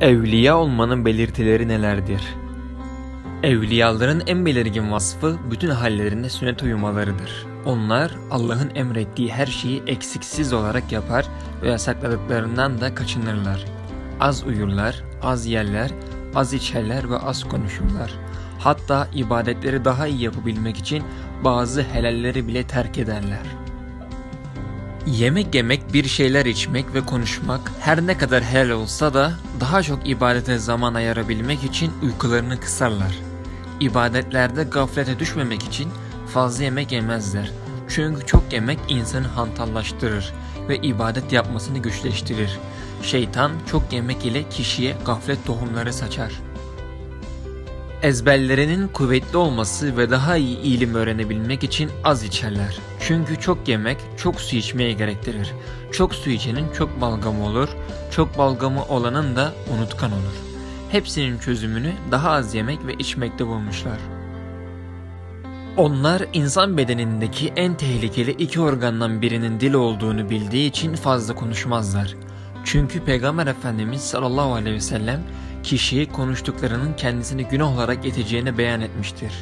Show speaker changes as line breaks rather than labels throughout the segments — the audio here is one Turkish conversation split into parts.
Evliya olmanın belirtileri nelerdir? Evliyaların en belirgin vasfı bütün hallerinde sünnet uyumalarıdır. Onlar Allah'ın emrettiği her şeyi eksiksiz olarak yapar ve yasakladıklarından da kaçınırlar. Az uyurlar, az yerler, az içerler ve az konuşurlar. Hatta ibadetleri daha iyi yapabilmek için bazı helalleri bile terk ederler. Yemek yemek, bir şeyler içmek ve konuşmak her ne kadar helal olsa da daha çok ibadete zaman ayırabilmek için uykularını kısarlar. İbadetlerde gaflete düşmemek için fazla yemek yemezler. Çünkü çok yemek insanı hantallaştırır ve ibadet yapmasını güçleştirir. Şeytan çok yemek ile kişiye gaflet tohumları saçar. Ezberlerinin kuvvetli olması ve daha iyi ilim öğrenebilmek için az içerler. Çünkü çok yemek çok su içmeye gerektirir. Çok su içenin çok balgamı olur, çok balgamı olanın da unutkan olur. Hepsinin çözümünü daha az yemek ve içmekte bulmuşlar. Onlar insan bedenindeki en tehlikeli iki organdan birinin dil olduğunu bildiği için fazla konuşmazlar. Çünkü Peygamber Efendimiz sallallahu aleyhi ve sellem kişiyi konuştuklarının kendisini günah olarak iteceğini beyan etmiştir.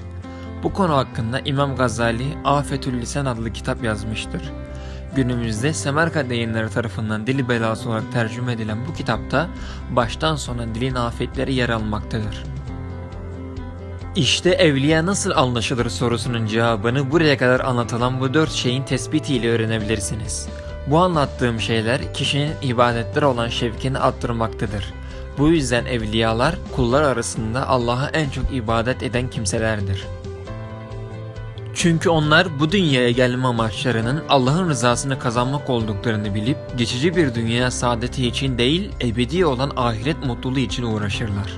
Bu konu hakkında İmam Gazali Afetül Lisan adlı kitap yazmıştır. Günümüzde Semerkant yayınları tarafından dili belası olarak tercüme edilen bu kitapta baştan sona dilin afetleri yer almaktadır. İşte evliya nasıl anlaşılır sorusunun cevabını buraya kadar anlatılan bu dört şeyin tespitiyle öğrenebilirsiniz. Bu anlattığım şeyler kişinin ibadetlere olan şevkini arttırmaktadır. Bu yüzden evliyalar kullar arasında Allah'a en çok ibadet eden kimselerdir. Çünkü onlar bu dünyaya gelme amaçlarının Allah'ın rızasını kazanmak olduklarını bilip geçici bir dünya saadeti için değil ebedi olan ahiret mutluluğu için uğraşırlar.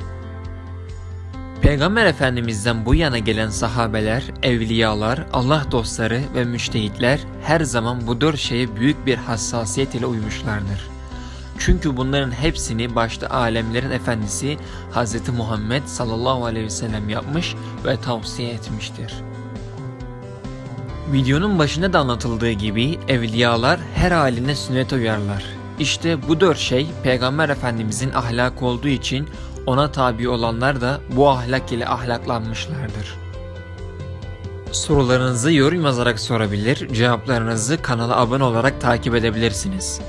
Peygamber Efendimiz'den bu yana gelen sahabeler, evliyalar, Allah dostları ve müştehitler her zaman bu dört şeye büyük bir hassasiyet ile uymuşlardır. Çünkü bunların hepsini başta alemlerin efendisi Hz. Muhammed sallallahu aleyhi ve sellem yapmış ve tavsiye etmiştir. Videonun başında da anlatıldığı gibi evliyalar her haline sünnete uyarlar. İşte bu dört şey Peygamber Efendimizin ahlakı olduğu için ona tabi olanlar da bu ahlak ile ahlaklanmışlardır. Sorularınızı yorum yazarak sorabilir, cevaplarınızı kanala abone olarak takip edebilirsiniz.